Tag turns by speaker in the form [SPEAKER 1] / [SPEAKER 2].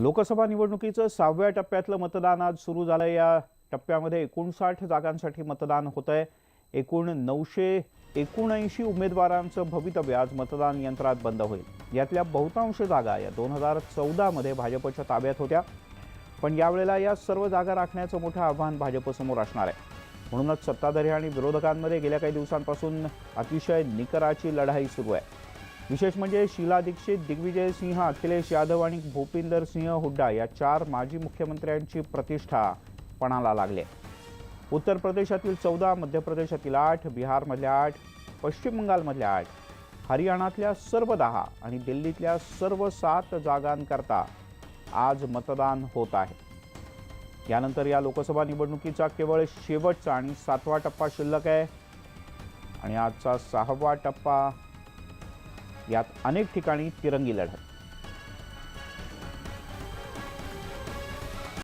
[SPEAKER 1] लोकसभा निवडणुकीचं सहाव्या टप्प्यातलं मतदान आज सुरू झालं या टप्प्यामध्ये एकोणसाठ जागांसाठी मतदान होत आहे एकूण नऊशे एकोणऐंशी उमेदवारांचं भवितव्य आज मतदान यंत्रात बंद होईल. यातल्या बहुतांश जागा या दोन हजार चौदामध्ये भाजपच्या ताब्यात होत्या. पण यावेळेला या सर्व जागा राखण्याचं मोठं आव्हान भाजपसमोर असणार आहे. म्हणूनच सत्ताधारी आणि विरोधकांमध्ये गेल्या काही दिवसांपासून अतिशय निकराची लढाई सुरू आहे. विशेष म्हणजे शीला दीक्षित दिग्विजय सिंह अखिलेश यादव आणि भूपिंदर सिंह हुड्डा या चार माजी मुख्यमंत्र्यांची प्रतिष्ठा पणाला लागली. आहे उत्तर प्रदेशातील चौदा मध्य प्रदेशातील आठ बिहारमधल्या आठ पश्चिम बंगालमधल्या आठ हरियाणातल्या सर्व दहा आणि दिल्लीतल्या सर्व सात जागांकरता आज मतदान होत आहे. यानंतर या लोकसभा निवडणुकीचा केवळ शेवटचा आणि सातवा टप्पा शिल्लक आहे. आणि आजचा सहावा टप्पा यात अनेक ठिकाणी तिरंगी लढत.